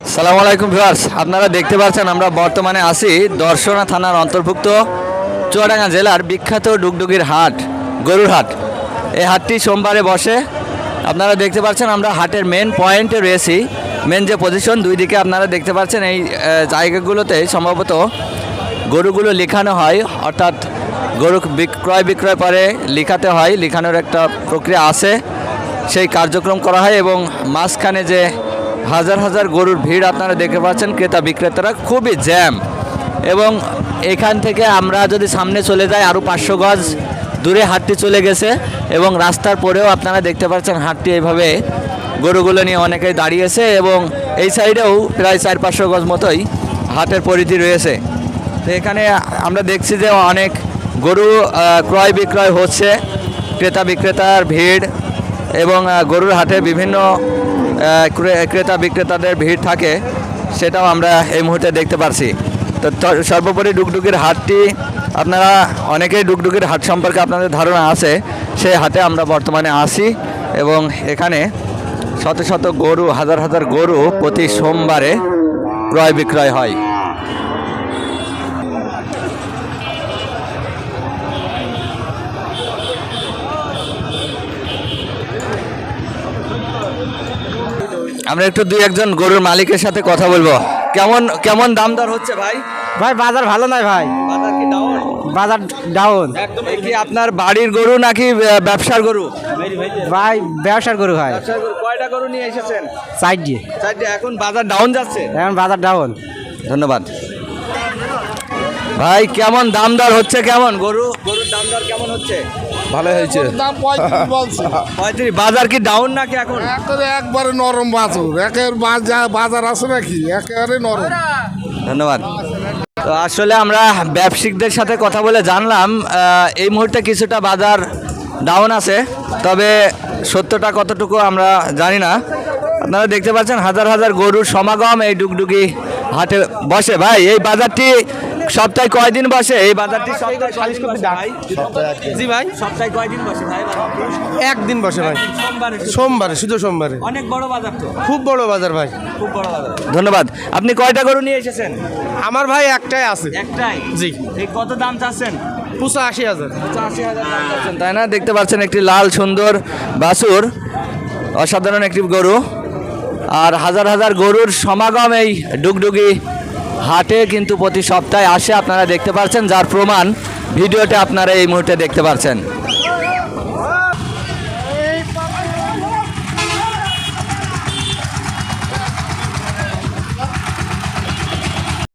সালাম আলাইকুম ভিউয়ার্স, আপনারা দেখতে পাচ্ছেন আমরা বর্তমানে আছি দর্শনা থানার অন্তর্ভুক্ত চুয়াডাঙ্গা জেলার বিখ্যাত ডুগডুগির হাট, গরুর হাট। এই হাটটি সোমবারে বসে। আপনারা দেখতে পাচ্ছেন আমরা হাটের মেন পয়েন্টে রয়েছি মেন যে পজিশন দুই দিকে আপনারা দেখতে পাচ্ছেন এই জায়গাগুলোতে সম্ভবত গরুগুলো লেখানো হয়, অর্থাৎ গরু বিক্রয় বিক্রয় পরে লেখাতে হয়, লেখানোর একটা প্রক্রিয়া আছে। সেই কার্যক্রম করা হয় এবং মাঝখানে যে হাজার হাজার গরুর ভিড় আপনারা দেখতে পাচ্ছেন, ক্রেতা বিক্রেতারা খুবই জ্যাম। এবং এখান থেকে আমরা যদি সামনে চলে যাই আরও পাঁচশো গজ দূরে হাটটি চলে গেছে এবং রাস্তার পরেও আপনারা দেখতে পাচ্ছেন হাটটি এইভাবে গরুগুলো নিয়ে অনেকেই দাঁড়িয়েছে এবং এই সাইডেও প্রায় চার পাঁচশো গজ মতোই হাটের পরিধি রয়েছে। তো এখানে আমরা দেখছি যে অনেক গরু ক্রয় বিক্রয় হচ্ছে, ক্রেতা বিক্রেতার ভিড় এবং গরুর হাটে বিভিন্ন ক্রেতা বিক্রেতাদের ভিড় থাকে, সেটাও আমরা এই মুহূর্তে দেখতে পারছি। তো সর্বোপরি ডুগডুগির হাটটি, আপনারা অনেকেই ডুগডুগির হাট সম্পর্কে আপনাদের ধারণা আছে, সেই হাটে আমরা বর্তমানে আসি এবং এখানে শত শত গরু, হাজার হাজার গরু প্রতি সোমবারে ক্রয় বিক্রয় হয়। আমরা একটু দুই একজন গরুর মালিকের সাথে কথা বলব। কেমন কেমন দাম দর হচ্ছে ভাই? ভাই বাজার ভালো নয় ভাই। বাজার কি ডাউন বাজার ডাউন কি আপনার বাড়ির গরু নাকি আহ, ব্যবসার গরু? ভাই ব্যবসার গরু ভাই। ব্যবসার গরু কয়টা গরু নিয়ে এসেছেন? সাইড দিয়ে চারটে এখন বাজার ডাউন যাচ্ছে? এখন বাজার ডাউন ধন্যবাদ। ভাই কেমন দাম দর হচ্ছে কেমন? গরু গরুর দাম দর কেমন হচ্ছে? ভালো হয়েছে। দাম পঁয়ত্রিশ বলছে। পঁয়ত্রিশ বাজার কি ডাউন নাকি এখন? একেবারে একবারে নরম বাছুর একের বাজার বাজার আছে নাকি? একেবারে নরম। ধন্যবাদ। তো আসলে আমরা ব্যবসায়িকদের সাথে কথা বলে জানলাম এই মুহূর্তে কিছুটা বাজার ডাউন আছে তবে সত্যটা কতটুকু আমরা জানি না। আপনারা দেখতে পাচ্ছেন হাজার হাজার গরুর সমাগম এই ডুগডুগি হাটে বসে। ভাই এই বাজারটি সপ্তাহে কয়দিন বসে? এই বাজারটি? জি ভাই। সপ্তাহে কয়দিন বসে ভাই? একদিন বসে ভাই। সোমবারে সোমবারে শুধু সোমবারে। অনেক বড় বাজার তো। খুব বড় বাজার ভাই। খুব বড় বাজার। ধন্যবাদ। আপনি কয়টা গরু নিয়ে এসেছেন? আমার ভাই একটাই আছে। একটাই? জি। এই কত দাম চাচ্ছেন? পুষা আশি হাজার তাই না? দেখতে পাচ্ছেন একটি লাল সুন্দর বাছুর অসাধারণ একটি গরু। আর হাজার হাজার গরুর সমাগম এই ডুগডুগি হাটে কিন্তু প্রতি সপ্তাহে আসে, আপনারা দেখতে পাচ্ছেন যার প্রমাণ ভিডিওটা আপনারা এই মুহূর্তে দেখতে পাচ্ছেন